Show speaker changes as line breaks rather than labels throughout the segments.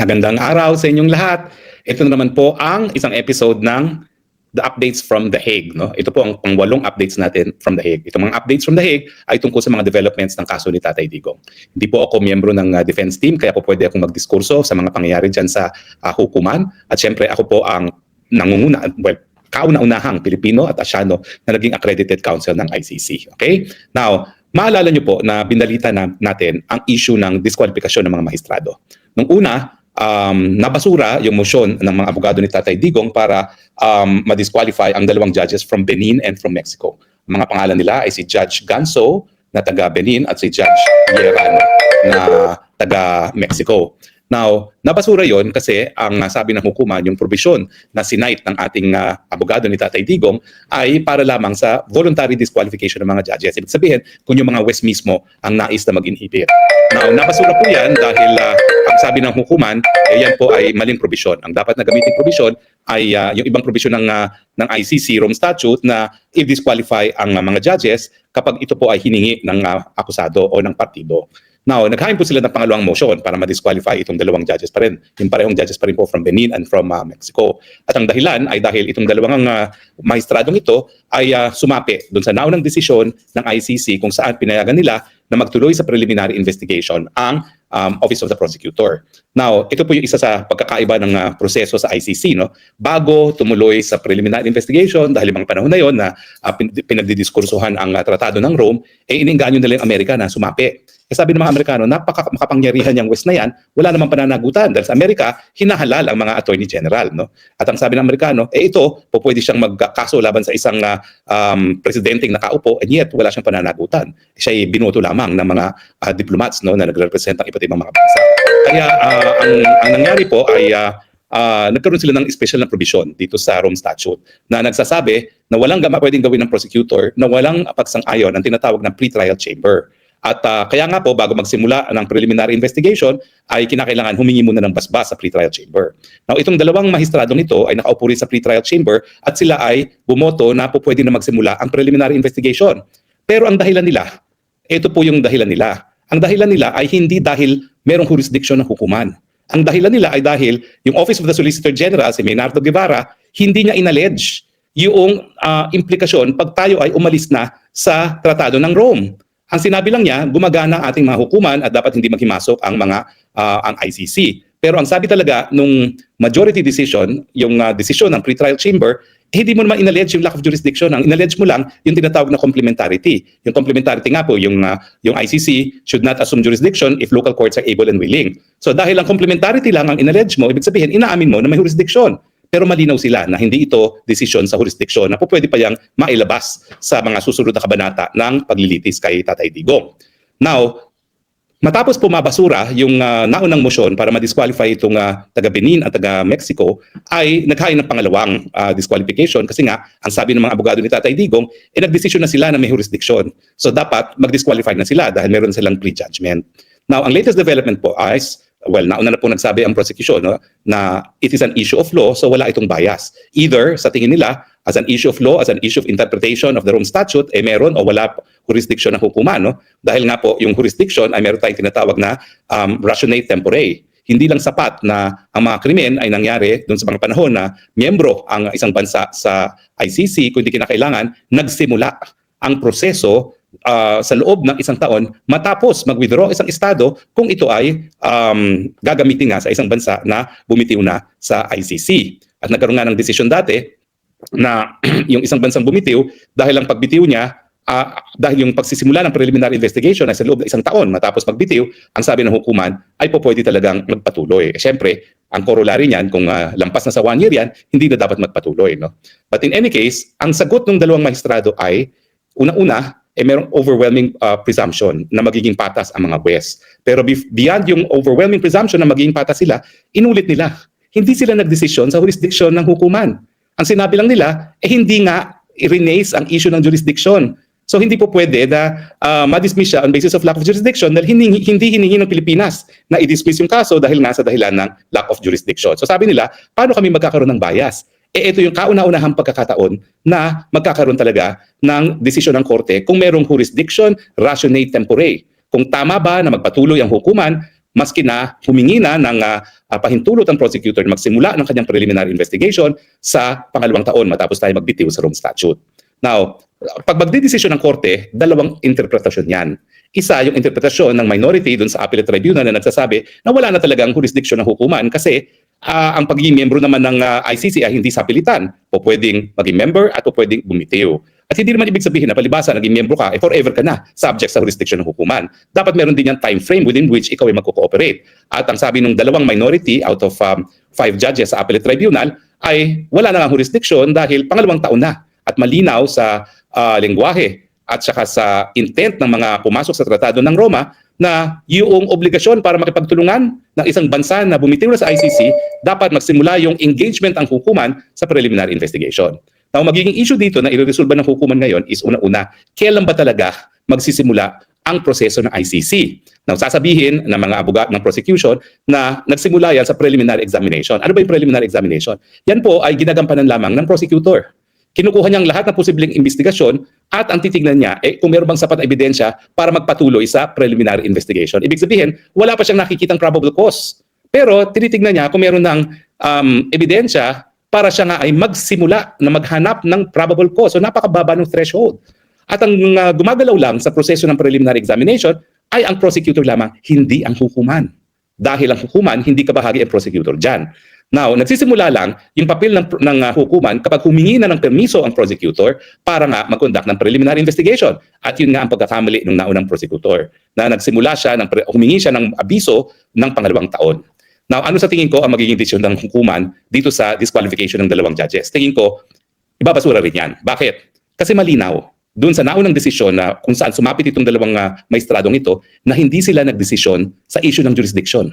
Magandang araw sa inyong lahat. Ito na naman po ang isang episode ng The Updates from The Hague. No? Ito po ang pangwalong updates natin from The Hague. Itong mga updates from The Hague ay tungkol sa mga developments ng kaso ni Tatay Digong. Hindi po ako miyembro ng uh, defense team kaya po pwede akong magdiskurso sa mga pangyayari dyan sa uh, hukuman. At syempre ako po ang nangunguna, well, kauna-unahang Pilipino at Asyano na naging accredited counsel ng ICC. Okay? Now, maalala nyo po na binalita na natin ang issue ng diskwalifikasyon ng mga maestrado. Nung una, um, nabasura yung motion ng mga abogado ni Tatay Digong para um, ma-disqualify ang dalawang judges from Benin and from Mexico. Mga pangalan nila ay si Judge Ganso na taga Benin at si Judge Yeran na taga Mexico. Now, nabasura yon kasi ang uh, sabi ng hukuman, yung provision na sinight ng ating uh, abogado ni Tatay Digong ay para lamang sa voluntary disqualification ng mga judges. Ibig sabihin, kung yung mga West mismo ang nais na mag-inhibit. Now, nabasura po yan dahil uh, ang sabi ng hukuman, eh, yan po ay maling provision. Ang dapat na gamitin provision ay uh, yung ibang provision ng, uh, ng ICC Rome Statute na i-disqualify ang uh, mga judges kapag ito po ay hiningi ng uh, akusado o ng partido. Now, naghain po sila ng pangalawang motion para ma-disqualify itong dalawang judges pa rin. Yung parehong judges pa rin po from Benin and from uh, Mexico. At ang dahilan ay dahil itong dalawang uh, mahistradong ito ay uh, sumapi doon sa naunang desisyon ng ICC kung saan pinayagan nila na magtuloy sa preliminary investigation ang um, Office of the Prosecutor. Now, ito po yung isa sa pagkakaiba ng uh, proseso sa ICC. No? Bago tumuloy sa preliminary investigation, dahil ibang panahon na yon na uh, pin- pinagdidiskursuhan ang uh, Tratado ng Rome, eh iniinganyo nila yung Amerika na sumapi. Kasi sabi ng mga Amerikano, napaka makapangyarihan yung West na yan, wala namang pananagutan. Dahil sa Amerika, hinahalal ang mga Attorney General. No? At ang sabi ng Amerikano, eh ito, po pwede siyang magkaso laban sa isang uh, um, presidenteng nakaupo, and yet wala siyang pananagutan. Siya ay binoto lamang ng mga uh, diplomats no, na nagrepresent ng iba't ibang mga bansa. Kaya uh, ang, ang nangyari po ay uh, uh, nagkaroon sila ng special na provision dito sa Rome Statute na nagsasabi na walang gama pwedeng gawin ng prosecutor na walang pagsang-ayon ang tinatawag na pre-trial chamber. At uh, kaya nga po, bago magsimula ng preliminary investigation, ay kinakailangan humingi muna ng basbas sa pre-trial chamber. Now, itong dalawang mahistradong ito ay nakaupo rin sa pre-trial chamber at sila ay bumoto na po pwede na magsimula ang preliminary investigation. Pero ang dahilan nila, ito po yung dahilan nila. Ang dahilan nila ay hindi dahil merong jurisdiction ng hukuman. Ang dahilan nila ay dahil yung Office of the Solicitor General, si Maynardo Guevara, hindi niya inallege yung uh, implikasyon pag tayo ay umalis na sa Tratado ng Rome. Ang sinabi lang niya, gumagana ang ating mga hukuman at dapat hindi maghimasok ang mga uh, ang ICC. Pero ang sabi talaga nung majority decision, yung uh, decision ng pre-trial chamber, hindi mo naman inallege yung lack of jurisdiction. Ang inallege mo lang yung tinatawag na complementarity. Yung complementarity nga po, yung, uh, yung ICC should not assume jurisdiction if local courts are able and willing. So dahil ang complementarity lang ang inallege mo, ibig sabihin, inaamin mo na may jurisdiction. Pero malinaw sila na hindi ito desisyon sa jurisdiksyon na po pwede pa yang mailabas sa mga susunod na kabanata ng paglilitis kay Tatay Digong. Now, matapos po mabasura yung uh, naunang motion para ma-disqualify itong uh, taga Benin at taga Mexico ay naghain ng pangalawang uh, disqualification kasi nga ang sabi ng mga abogado ni Tatay Digong eh nagdesisyon na sila na may jurisdiction. So dapat mag-disqualify na sila dahil meron silang prejudgment. Now, ang latest development po is well, nauna na po nagsabi ang prosecution no, na it is an issue of law, so wala itong bias. Either, sa tingin nila, as an issue of law, as an issue of interpretation of the Rome Statute, eh meron o wala jurisdiction ng hukuman. No? Dahil nga po, yung jurisdiction ay meron tayong tinatawag na um, rationate tempore. Hindi lang sapat na ang mga krimen ay nangyari doon sa mga panahon na miyembro ang isang bansa sa ICC, kundi kinakailangan nagsimula ang proseso uh, sa loob ng isang taon matapos mag-withdraw isang estado kung ito ay um, gagamitin nga sa isang bansa na bumitiw na sa ICC. At nagkaroon nga ng desisyon dati na yung isang bansang bumitiw dahil ang pagbitiw niya uh, dahil yung pagsisimula ng preliminary investigation ay sa loob ng isang taon matapos magbitiw, ang sabi ng hukuman ay po pwede talagang magpatuloy. Eh, Siyempre, ang corollary niyan, kung uh, lampas na sa one year yan, hindi na dapat magpatuloy. No? But in any case, ang sagot ng dalawang magistrado ay, una-una, eh merong overwhelming uh, presumption na magiging patas ang mga West. Pero beyond yung overwhelming presumption na magiging patas sila, inulit nila. Hindi sila nagdesisyon sa jurisdiction ng hukuman. Ang sinabi lang nila, eh hindi nga i-renace ang issue ng jurisdiction. So hindi po pwede na uh, ma-dismiss siya on basis of lack of jurisdiction dahil hindi, hindi hiningi ng Pilipinas na i-dismiss yung kaso dahil nga sa dahilan ng lack of jurisdiction. So sabi nila, paano kami magkakaroon ng bias? Eh ito yung kauna-unahang pagkakataon na magkakaroon talaga ng desisyon ng korte kung merong jurisdiction, rationate tempore. Kung tama ba na magpatuloy ang hukuman maski na humingi na ng ah, pahintulot ang prosecutor na magsimula ng kanyang preliminary investigation sa pangalawang taon matapos tayo magbitiw sa Rome Statute. Now, pag magdidesisyon ng korte, dalawang interpretasyon yan. Isa, yung interpretasyon ng minority dun sa appellate tribunal na nagsasabi na wala na talagang jurisdiction ng hukuman kasi ah, ang pagiging miyembro naman ng ah, ICC ay hindi sa pilitan. O pwedeng maging member at o pwedeng bumitiw. At hindi naman ibig sabihin na palibasa naging miyembro ka, eh forever ka na subject sa jurisdiction ng hukuman. Dapat meron din yan time frame within which ikaw ay magko-cooperate. At ang sabi ng dalawang minority out of um, five judges sa appellate tribunal ay wala na nga jurisdiction dahil pangalawang taon na at malinaw sa ah, lengguwahe at saka sa intent ng mga pumasok sa Tratado ng Roma na yung obligasyon para makipagtulungan ng isang bansa na bumitiw sa ICC, dapat magsimula yung engagement ang hukuman sa preliminary investigation. Now, magiging issue dito na ireresolba ng hukuman ngayon is una-una, kailan ba talaga magsisimula ang proseso ng ICC? Now, sasabihin ng mga abogat ng prosecution na nagsimula yan sa preliminary examination. Ano ba yung preliminary examination? Yan po ay ginagampanan lamang ng prosecutor kinukuha niyang lahat ng posibleng investigasyon at ang titignan niya eh kung meron bang sapat na ebidensya para magpatuloy sa preliminary investigation. Ibig sabihin, wala pa siyang nakikitang probable cause. Pero tinitignan niya kung meron ng um, ebidensya para siya nga ay magsimula na maghanap ng probable cause. So napakababa ng threshold. At ang uh, gumagalaw lang sa proseso ng preliminary examination ay ang prosecutor lamang, hindi ang hukuman. Dahil ang hukuman, hindi kabahagi ang prosecutor dyan. Now, nagsisimula lang yung papel ng, ng uh, hukuman kapag humingi na ng permiso ang prosecutor para nga mag-conduct ng preliminary investigation. At yun nga ang pagkakamali ng naunang prosecutor na nagsimula siya, ng, humingi siya ng abiso ng pangalawang taon. Now, ano sa tingin ko ang magiging desisyon ng hukuman dito sa disqualification ng dalawang judges? Tingin ko, ibabasura rin yan. Bakit? Kasi malinaw. Doon sa naunang desisyon na kung saan sumapit itong dalawang uh, maestradong ito na hindi sila nagdesisyon sa issue ng jurisdiction.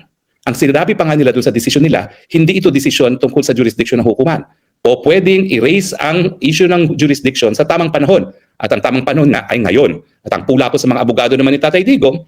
Ang sinabi pa nga nila doon sa desisyon nila, hindi ito desisyon tungkol sa jurisdiction ng hukuman. O pwedeng erase ang issue ng jurisdiction sa tamang panahon. At ang tamang panahon nga ay ngayon. At ang pula ko sa mga abogado naman ni Tatay Digong,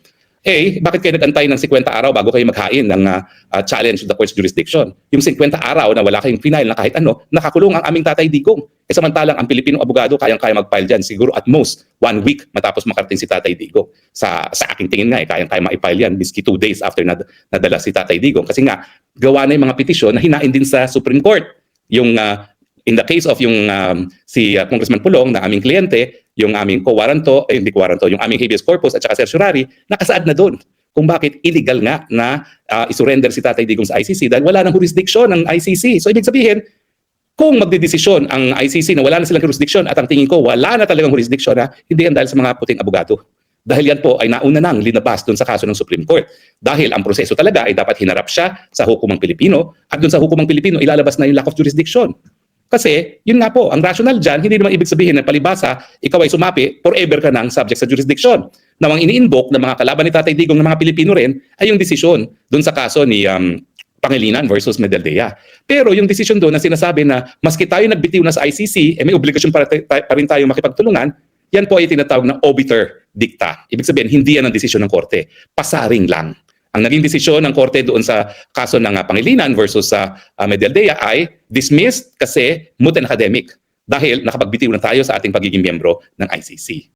eh, bakit kayo nagantay ng 50 araw bago kayo maghain ng uh, uh, challenge to the court's jurisdiction? Yung 50 araw na wala kayong final na kahit ano, nakakulong ang aming tatay digong. E samantalang ang Pilipinong abogado kayang-kaya mag-file dyan siguro at most one week matapos makarating si tatay digong. Sa, sa aking tingin nga, eh, kayang-kaya ma-file yan miski two days after nad, nadala si tatay digong. Kasi nga, gawa na yung mga petisyon na hinain din sa Supreme Court. Yung uh, in the case of yung um, si uh, Congressman Pulong na aming kliyente, yung aming co-waranto, eh, hindi co-waranto, yung aming habeas corpus at saka certiorari, nakasaad na doon kung bakit illegal nga na uh, isurrender si Tatay Digong sa ICC dahil wala nang jurisdiction ng ICC. So ibig sabihin, kung magdedesisyon ang ICC na wala na silang jurisdiction at ang tingin ko wala na talagang jurisdiction na hindi yan dahil sa mga puting abogado. Dahil yan po ay nauna nang linabas doon sa kaso ng Supreme Court. Dahil ang proseso talaga ay dapat hinarap siya sa hukumang Pilipino at doon sa hukumang Pilipino ilalabas na yung lack of jurisdiction. Kasi, yun nga po, ang rational dyan, hindi naman ibig sabihin na palibasa, ikaw ay sumapi, forever ka nang subject sa jurisdiction. Na ang ini-invoke ng mga kalaban ni Tatay Digong ng mga Pilipino rin ay yung desisyon doon sa kaso ni um, Pangilinan versus Medaldea. Pero yung desisyon doon na sinasabi na maski tayo nagbitiw na sa ICC, eh may obligasyon para, pa rin tayo makipagtulungan, yan po ay tinatawag na obiter dicta. Ibig sabihin, hindi yan ang desisyon ng korte. Pasaring lang. Ang naging desisyon ng korte doon sa kaso ng uh, Pangilinan versus sa uh, Medialdea ay dismissed kasi moot and academic dahil nakapagbitiw na tayo sa ating pagiging miyembro ng ICC.